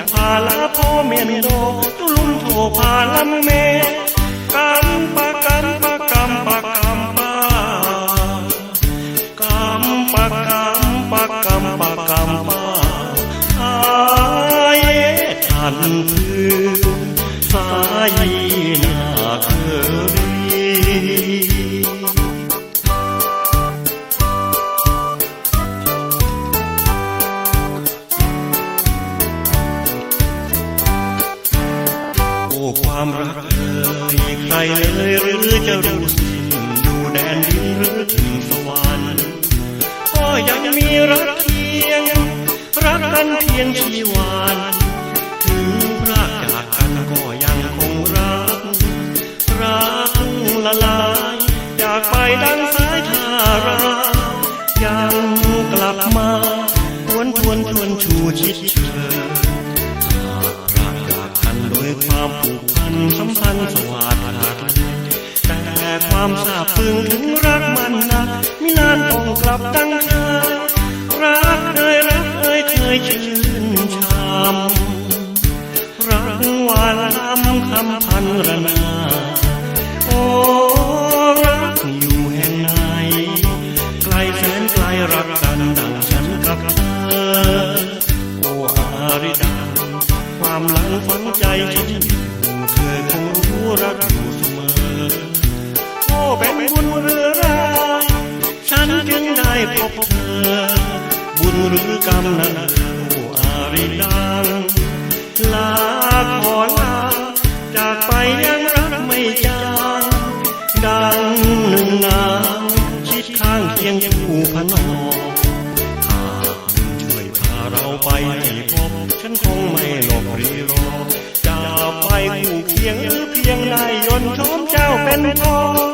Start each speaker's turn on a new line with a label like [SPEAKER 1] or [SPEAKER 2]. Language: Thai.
[SPEAKER 1] คียงยังพาลาพ่อเมียนโดตุลุมโทพาลำเมกัมปะกัมปะกัมปะกัมปะกัมปะกัมปะกัมปะกัมปะอายทันคือสายนาค ความรักเอ่ยใครเลยหรือจะรู้สิ้นอยู่แดนดินหรือถึงสวรรค์ก็ยังมีรักเพียง รักกันเพียงชีวานถึงพรากจากกันก็ยังคงรัก รักละลายจากไปดังสายทารายังกลับมาทวนทวนทวนชูชิดเชย สัมพันธ์สวัสดิ์ขาดแต่ความซาบซึ้งถึงรักมันนะมินานต้องกลับดังเคยรักเคยรักเคยเคยชื่นชมรักหวานล้ำคำพันระนาโอ้ เป็นบุญหรือร้ายฉันจึงได้พบเธอ บุญหรือกรรมนั้นโอ้อาริดังลาขอลาจากไปยังรักไม่จางดังหนึ่งนางชิดข้างเคียงคู่พนอหากช่วยพาเราไปให้พบฉันคงไม่หลบรีรอจะไปคู่เคียงหรือเพียงนายยนต์ชมเจ้าเป็นพ่อรั